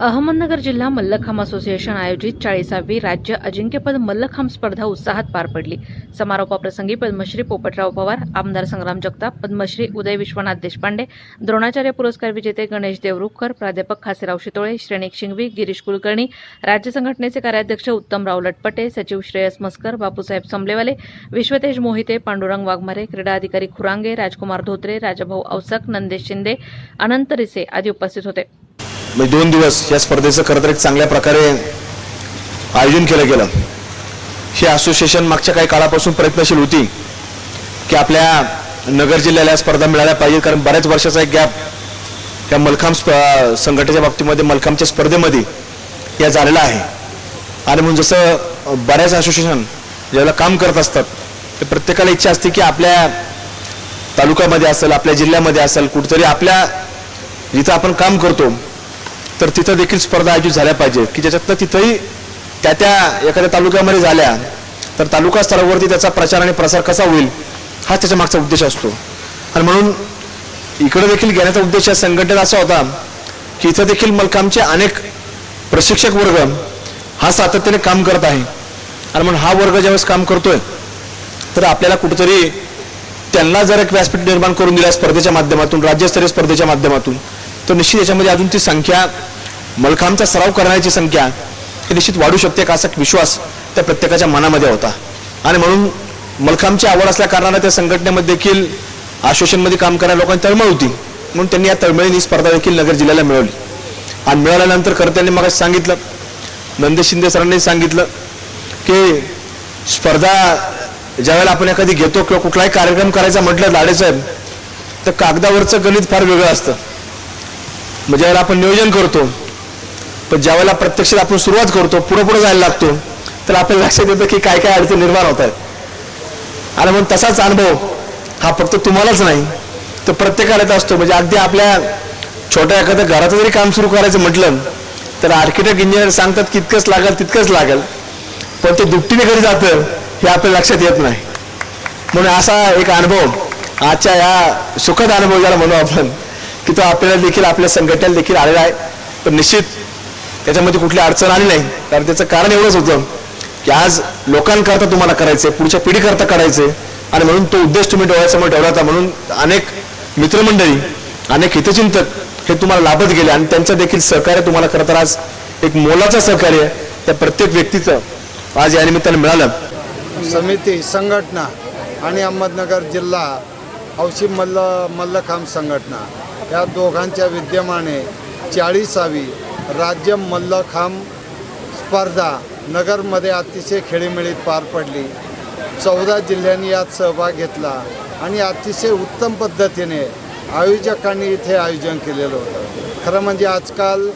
अहमदनगर जिल्हा मल्लखांब असोसिएशन आयोजित चाळीसावी राज्य अजिंक्यपद मल्लखांब स्पर्धा उत्साहात पार पडली. समारोपाप्रसंगी पद्मश्री पोपटराव पवार आमदार संग्राम जगताप पद्मश्री उदय विश्वनाथ देशपांडे द्रोणाचार्य पुरस्कार विजेते गणेश देवरुखकर प्राध्यापक खासेराव शितोळे श्रेणिक शिंगवी गिरीश कुलकर्णी राज्य संघटनेचे कार्याध्यक्ष उत्तमराव लटपटे सचिव श्रेयस मस्कर बापूसाहेब समलेवाले विश्वतेज मोहिते पांडुरंग वाघमारे क्रीडा अधिकारी खुरांगे राजकुमार धोत्रे राजाभाऊ औसक नंदेश शिंदे अनंत रिसे आदी उपस्थित होते. म्हणजे दोन दिवस या स्पर्धेचं खरं तर एक चांगल्या प्रकारे आयोजन केलं गेलं. ही असोसिएशन मागच्या काही काळापासून प्रयत्नशील होती की आपल्या नगर जिल्ह्याला या स्पर्धा मिळाल्या पाहिजे कारण बऱ्याच वर्षाचा एक गॅप या मलखांब स्प- संघटनेच्या बाबतीमध्ये मलखांबच्या स्पर्धेमध्ये या झालेला आहे. आणि म्हणून जसं बऱ्याच असोसिएशन ज्याला काम करत असतात ते प्रत्येकाला इच्छा असते की आपल्या तालुक्यामध्ये असेल आपल्या जिल्ह्यामध्ये असेल कुठेतरी आपल्या जिथं आपण काम करतो तर तिथं देखील स्पर्धा आयोजित झाल्या पाहिजेत की ज्याच्यातनं तिथंही त्या त्या एखाद्या तालुक्यामध्ये झाल्या तर तालुका स्तरावरती त्याचा प्रचार आणि प्रसार कसा होईल हा त्याच्या मागचा उद्देश असतो. आणि म्हणून इकडे देखील घेण्याचा उद्देश या संघटनेत असा होता की इथं देखील मलकामचे अनेक प्रशिक्षक वर्ग हा सातत्याने काम करत आहे. आणि म्हणून हा वर्ग ज्यावेळेस काम करतोय तर आपल्याला कुठेतरी त्यांना जर एक व्यासपीठ निर्माण करून दिल्या स्पर्धेच्या माध्यमातून राज्यस्तरीय स्पर्धेच्या माध्यमातून तर निश्चित याच्यामध्ये अजून ती संख्या मलखांबचा सराव करण्याची संख्या ही निश्चित वाढू शकते का असा विश्वास त्या प्रत्येकाच्या मनामध्ये होता. आणि म्हणून मलखांबची आवड असल्याकारणानं त्या संघटनेमध्ये देखील आश्वासनमध्ये काम करायला लोकांनी तळमळ होती. म्हणून त्यांनी या तळमळीने स्पर्धा देखील नगर जिल्ह्याला मिळवली. आणि मिळाल्यानंतर कर्त्यांनी मग सांगितलं नंदेश शिंदे सरांनी सांगितलं की स्पर्धा ज्यावेळेला आपण एखादी घेतो किंवा कुठलाही कार्यक्रम करायचा म्हटलं लाडेसाहेब तर कागदावरचं गणित फार वेगळं असतं. म्हणजे ज्यावेळेला आपण नियोजन करतो पण ज्यावेळेला प्रत्यक्षात आपण सुरुवात करतो पुढे पुढे जायला लागतो तर आपल्याला लक्षात येतं की काय काय अडचणी निर्माण होत आहेत. आणि म्हणून तसाच अनुभव हा फक्त तुम्हालाच नाही तर प्रत्येकाला येत असतो. म्हणजे अगदी आपल्या छोट्या एखाद्या घराचं जरी काम सुरू करायचं म्हटलं तर आर्किटेक्ट इंजिनियर सांगतात कितकंच लागेल तितकंच लागेल. पण ते दुपटीने घरी जातं हे आपल्या लक्षात येत नाही. म्हणून असा एक अनुभव आजच्या या सुखद अनुभव ज्याला म्हणू आपण तो आपल्याला देखील आपल्या संघटनेला देखील आलेला आहे. पण निश्चित त्याच्यामध्ये कुठली अडचण आली नाही. कारण त्याचं कारण एवढंच होतं की आज लोकांकरता तुम्हाला करायचंय पुढच्या पिढीकरता करायचंय. आणि म्हणून तो उद्देश तुम्ही डोळ्यासमोर ठेवला होता म्हणून अनेक मित्रमंडळी अनेक हितचिंतक हे तुम्हाला लाभत गेले. आणि त्यांचं देखील सहकार्य तुम्हाला खरं तर आज एक मोलाचं सहकार्य त्या प्रत्येक व्यक्तीचं आज या निमित्ताने मिळालं. समिती संघटना आणि अहमदनगर जिल्हा हौशी मल्ल मल्लखांब संघटना. या दोघांच्या विद्यमाने चाळीसावी राज्य मल्लखांब स्पर्धा नगरमध्ये अतिशय खेळीमेळीत पार पडली. चौदा जिल्ह्यांनी यात सहभाग घेतला आणि अतिशय उत्तम पद्धतीने आयोजकांनी इथे आयोजन केलेलं होतं. खरं म्हणजे आजकाल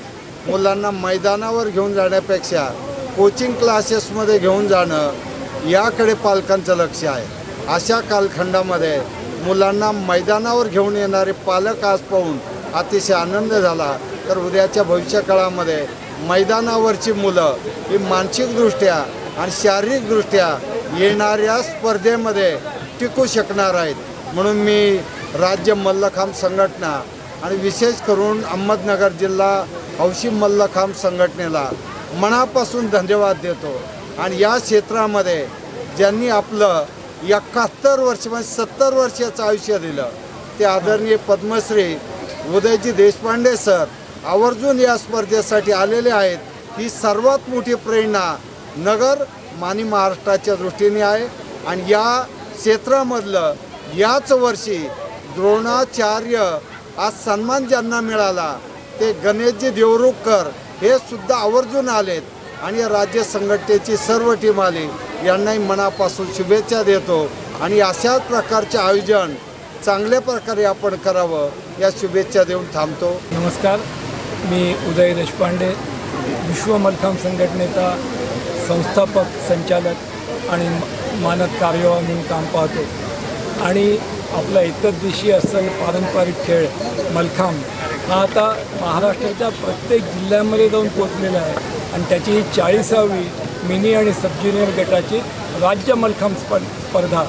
मुलांना मैदानावर घेऊन जाण्यापेक्षा कोचिंग क्लासेसमध्ये घेऊन जाणं याकडे पालकांचं लक्ष आहे. अशा कालखंडामध्ये मुलांना मैदानावर घेऊन येणारे पालक आज पाहून अतिशय आनंद झाला. तर उद्याच्या भविष्यकाळामध्ये मैदानावरची मुलं ही मानसिकदृष्ट्या आणि शारीरिकदृष्ट्या येणाऱ्या स्पर्धेमध्ये टिकू शकणार आहेत. म्हणून मी राज्य मल्लखांब संघटना आणि विशेष करून अहमदनगर जिल्हा हौशी मल्लखांब संघटनेला मनापासून धन्यवाद देतो. आणि या क्षेत्रामध्ये ज्यांनी आपलं एकाहत्तर वर्ष म्हणजे सत्तर वर्षाचं आयुष्य दिलं. ते आदरणीय पद्मश्री उदयजी देशपांडे सर आवर्जून या स्पर्धेसाठी आलेले आहेत. ही सर्वात मोठी प्रेरणा नगर मानी महाराष्ट्राच्या दृष्टीने आहे. आणि या क्षेत्रामधलं याच वर्षी द्रोणाचार्य आज सन्मान ज्यांना मिळाला ते गणेशजी देवरुखकर हे सुद्धा आवर्जून आलेत. आणि या राज्य संघटनेची सर्व टीम आली. यांनाही मनापासून शुभेच्छा देतो. आणि अशाच प्रकारचे आयोजन चांगल्या प्रकारे आपण करावं या शुभेच्छा देऊन थांबतो. नमस्कार. मी उदय देशपांडे विश्व मलखांब संघटनेचा संस्थापक संचालक आणि मानक मानद कार्यवाह म्हणून काम पाहतो. आणि आपला एकच दिवशी असलेला पारंपरिक खेळ मलखांब हा आता महाराष्ट्राच्या प्रत्येक जिल्ह्यामध्ये जाऊन पोचलेला आहे. आणि त्याची ही चाळीसावी मिनी आणि सब ज्युनियर गटाची राज्य मलखांब स्प स्पर्धा.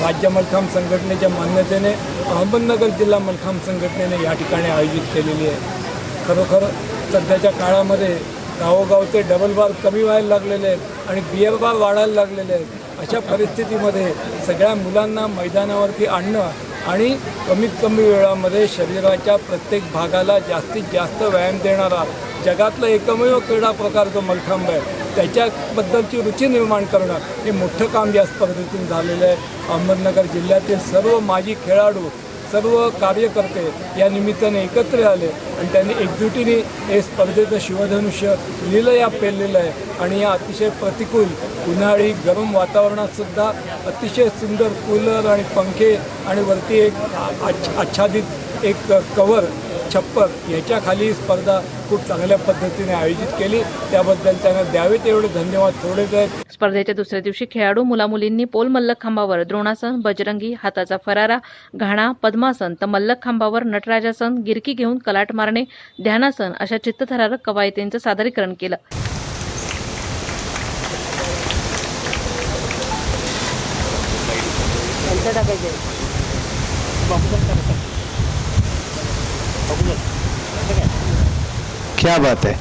राज्य मलखांब संघटनेच्या मान्यतेने अहमदनगर जिल्हा मलखांब संघटनेने या ठिकाणी आयोजित केलेली आहे. खरोखर सध्याच्या काळामध्ये गावोगावचे डबल बार कमी व्हायला लागलेले आहेत आणि बियर बार वाढायला लागलेले आहेत. अशा परिस्थितीमध्ये सगळ्या मुलांना मैदानावरती आणणं आणि कमीत कमी वेळामध्ये शरीराच्या प्रत्येक भागाला जास्तीत जास्त व्यायाम देणारा जगातला एकमेव क्रीडा प्रकार जो मलखांब आहे त्याच्याबद्दलची रुची निर्माण करणं हे मोठं काम या स्पर्धेतून झालेलं आहे. अहमदनगर जिल्ह्यातील सर्व माजी खेळाडू सर्व कार्यकर्ते या निमित्ताने एकत्र आले आणि त्यांनी एकजुटीने हे स्पर्धेचं शिवधनुष्य लिहिलं या पेरलेलं आहे. आणि या अतिशय प्रतिकूल उन्हाळी गरम वातावरणातसुद्धा अतिशय सुंदर कूलर आणि पंखे आणि वरती एक आच्छ आच्छादित एक कवर छप्पर याच्याखाली ही स्पर्धा खूप चांगल्या पद्धतीने आयोजित केली. त्याबद्दल त्यांना द्यावे तेवढे धन्यवाद. थोडेच आहेत स्पर्धेच्या दुसऱ्या दिवशी खेळाडू मुलामुलींनी पोल मल्लखांबावर द्रोणासन बजरंगी हाताचा फरारा घाणा पद्मासन तर मल्लखांबावर नटराजासन गिरकी घेऊन कलाट मारणे ध्यानासन अशा चित्तथरारक कवायतींचं सादरीकरण केलं. क्या बात आहे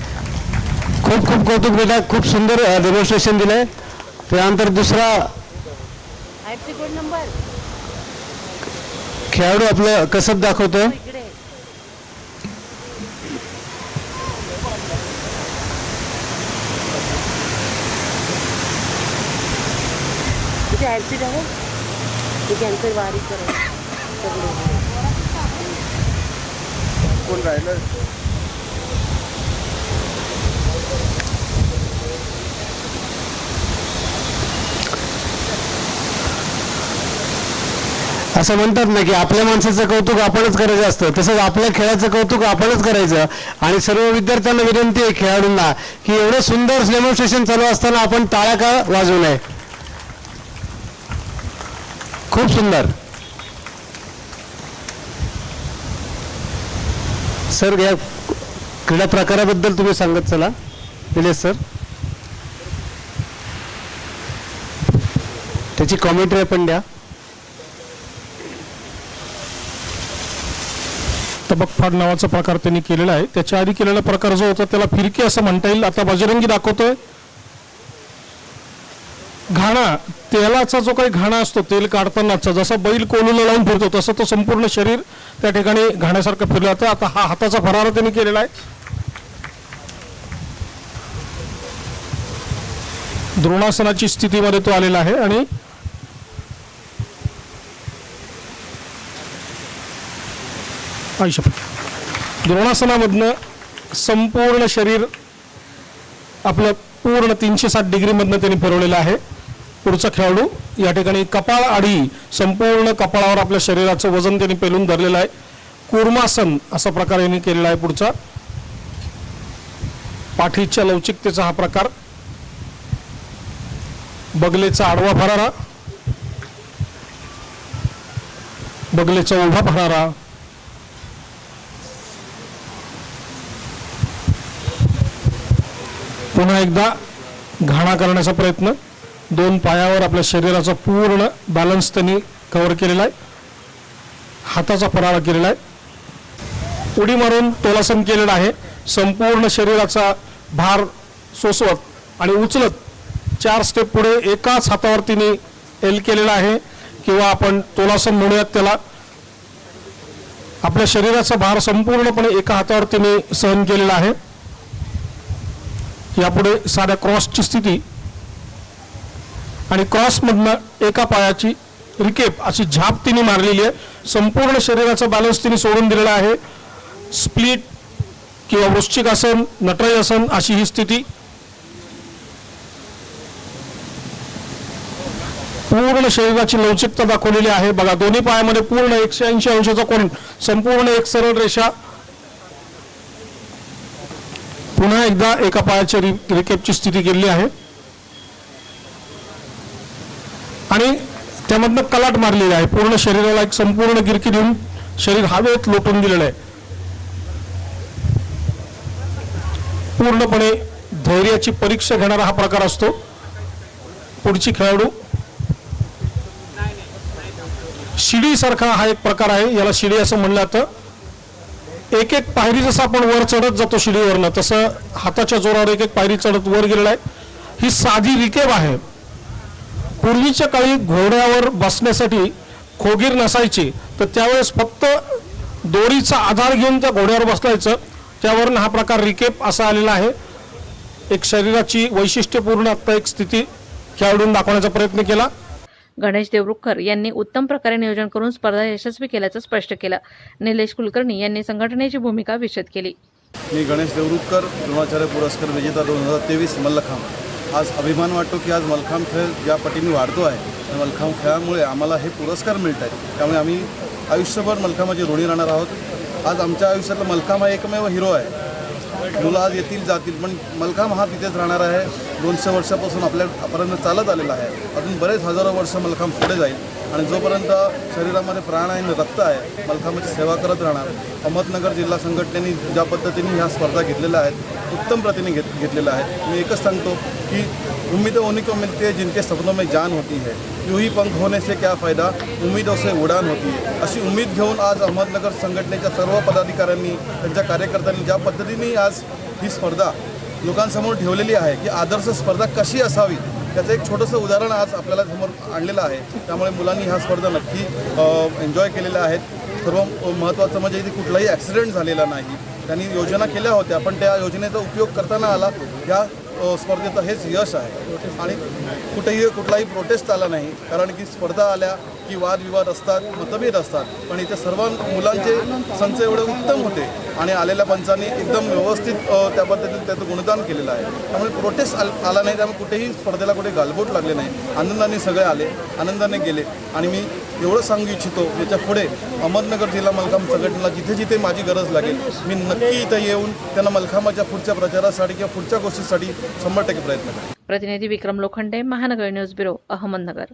खूप खूप कौतुक बेटा खूप सुंदर डेमॉन्स्ट्रेशन दिलंय त्यानंतर दुसरा खेळाडू आपलं कसब दाखवतो तिथे ॲसिड आहे ते कॅन्सर बारीक कोण राहिलं असं म्हणतात ना की आपल्या माणसाचं कौतुक आपणच करायचं असतं. तसंच आपल्या खेळाचं कौतुक आपणच करायचं. आणि सर्व विद्यार्थ्यांना विनंती आहे खेळाडूंना की एवढं सुंदर डेमॉन्स्ट्रेशन चालू असताना आपण टाळ्या का वाजवू नये? खूप सुंदर. सर या क्रीडा प्रकाराबद्दल तुम्ही सांगत चला. निलेश सर. त्याची कॉमेंट्री पण द्या. तबकफाड नावाचा प्रकार त्यांनी केलेला आहे. त्याच्या आधी केलेला प्रकार जो होता त्याला फिरकी असं म्हणता येईल. आता बजरंगी दाखवतोय. घाणा तेलाचा जो काही घाणा असतो तेल काढतानाचा जसा बैल कोलूला लावून फिरतो तसं तो संपूर्ण शरीर त्या ठिकाणी घाण्यासारखं फिरलं जातं. आता हा हाताचा फरार त्यांनी केलेला आहे. द्रोणासनाची स्थितीमध्ये तो आलेला आहे आणि आयुष्य द्रोणासनामधनं संपूर्ण शरीर आपलं पूर्ण तीनशे साठ डिग्रीमधनं त्यांनी फिरवलेलं आहे. पुढचा खेळाडू या ठिकाणी कपाळ आडी संपूर्ण कपाळावर आपल्या शरीराचं वजन त्यांनी पेलून धरलेलं आहे. कुर्मासन असा प्रकार यांनी केलेला आहे पुढचा. पाठीच्या लवचिकतेचा हा प्रकार. बगलेचा आडवा फरारा. बगलेचा उभा फरारा. पुन्हा एकदा घाणा करण्याचा प्रयत्न. दोन पायावर आपल्या शरीराचा पूर्ण बॅलन्स त्यांनी कव्हर केलेला आहे. हाताचा फराळा केलेला आहे. उडी मारून तोलासन केलेला आहे. संपूर्ण शरीराचा भार सोसवत आणि उचलत चार स्टेप पुढे एकाच हातावर तिने एल केलेला आहे. किंवा आपण तोलासन म्हणूयात त्याला. आपल्या शरीराचा भार संपूर्णपणे एका हातावर तिने सहन केलेला आहे. यापुढे साध्या क्रॉसची स्थिती. आणि क्रॉसमधनं एका पायाची रिकेप अशी झाप तिने मारलेली आहे. संपूर्ण शरीराचा बॅलन्स तिने सोडून दिलेला आहे. स्प्लिट किंवा वृश्चिक आसन नटराज आसन अशी ही स्थिती. पूर्ण शरीराची लवचिकता दाखवलेली आहे. बघा दोन्ही पायामध्ये पूर्ण एकशे ऐंशी अंशाचा कोण संपूर्ण एक सरळ रेषा पुन्हा एकदा एका पायाच्या रि रिकेपची स्थिती केलेली आहे. आणि त्यामधनं कलाट मारलेली आहे. पूर्ण शरीराला एक संपूर्ण गिरकी देऊन शरीर हवेत लोटून दिलेलं आहे. पूर्णपणे धैर्याची परीक्षा घेणारा हा प्रकार असतो. पुढची खेळाडू. शिडी सारखा हा एक प्रकार आहे. याला शिडी असं म्हणलं जातं. एक एक पायरी जसं आपण वर चढत जातो शिडीवरनं तसं हाताच्या जोरावर एक एक पायरी चढत वर गेलेला आहे. ही साधी रिकेब आहे. पूर्वीच्या काळी घोड्यावर बसण्यासाठी खोगीर नसायची तर त्यावेळेस फक्त दोरीचा आधार घेऊन त्या घोड्यावर बसलायचं. त्यावरून हा प्रकार रिकेप असा आलेला आहे. एक शरीराची वैशिष्ट्यपूर्ण आता एक स्थिती खेळाडून दाखवण्याचा प्रयत्न केला. गणेश देवरुखकर यांनी उत्तम प्रकारे नियोजन करून स्पर्धा यशस्वी केल्याचं स्पष्ट केलं. निलेश कुलकर्णी यांनी संघटनेची भूमिका विशद केली. मी गणेश देवरुखकर द्रोणाचार्य पुरस्कार विजेता दोन हजार तेवीस मल्लखांब. आज अभिमान वाटतो की आज मल्लखांब खेळ ज्या पटीने वाढतो आहे मलखांब मल्लखांब खेळामुळे आम्हाला हे पुरस्कार मिळत आहेत त्यामुळे आम्ही आयुष्यभर मलखांबाची ऋणी राहणार आहोत. आज आमच्या आयुष्यातला मल्लखांब हा एकमेव हिरो आहे. मुलं आज येतील जातील. पण मलखांब हा तिथेच राहणार आहे. दोनशे वर्षापासून आपल्यापर्यंत चालत आलेला आहे. अजून बरेच हजारो वर्ष मलखांब पुढे जाईल. आणि जोपर्यंत शरीरामध्ये प्राण आहे आणि रक्त आहे मलखांबाची सेवा करत राहणार अहमदनगर जिल्हा संघटनेने ज्या पद्धतीने ह्या स्पर्धा घेतलेल्या आहेत उत्तम प्रतीने घेत घेतलेल्या आहेत. मी एकच सांगतो की उम्मीद उन्हीं को मिलती है जिनके सपनों में जान होती है. यूं ही पंख होने से क्या फ़ायदा? उम्मीदों से उडान होती है. अशी उम्मीद घेऊन आज अहमदनगर संघटनेच्या सर्व पदाधिकाऱ्यांनी त्यांच्या कार्यकर्त्यांनी ज्या पद्धतीने आज ही स्पर्धा लोकांसमोर ठेवलेली आहे की आदर्श स्पर्धा कशी असावी? त्याचं एक छोटंसं उदाहरण आज आपल्याला समोर आणलेलं आहे. त्यामुळे मुलांनी ह्या स्पर्धा नक्की एन्जॉय केलेल्या आहेत. सर्व महत्त्वाचं म्हणजे इथे कुठलाही ॲक्सिडेंट झालेला नाही. त्यांनी योजना केल्या होत्या पण त्या योजनेचा उपयोग करताना आला. या स्पर्धेचं हेच यश आहे. आणि कुठेही कुठलाही प्रोटेस्ट आला नाही. कारण की स्पर्धा आल्या की वादविवाद असतात मतभेद असतात. पण इथे सर्व मुलांचे संच एवढे उत्तम होते. आणि आलेल्या पंचांनी एकदम व्यवस्थित त्या पद्धतीने त्याचं गुणदान केलेलं आहे. त्यामुळे प्रोटेस्ट आल आला नाही त्यामुळे कुठेही स्पर्धेला कुठे गालबोट लागले नाही. आनंदाने सगळे आले आनंदाने गेले. आणि मी एवढं सांगू इच्छितो याच्यापुढे अहमदनगर जिल्हा मलखांब संघटनेला जिथे जिथे माझी गरज लागेल मी नक्की इथं येऊन त्यांना मलखांबाच्या पुढच्या प्रचारासाठी किंवा पुढच्या गोष्टीसाठी शंभर टक्के प्रयत्न करेन. प्रतिनिधी विक्रम लोखंडे महानगर न्यूज ब्युरो अहमदनगर.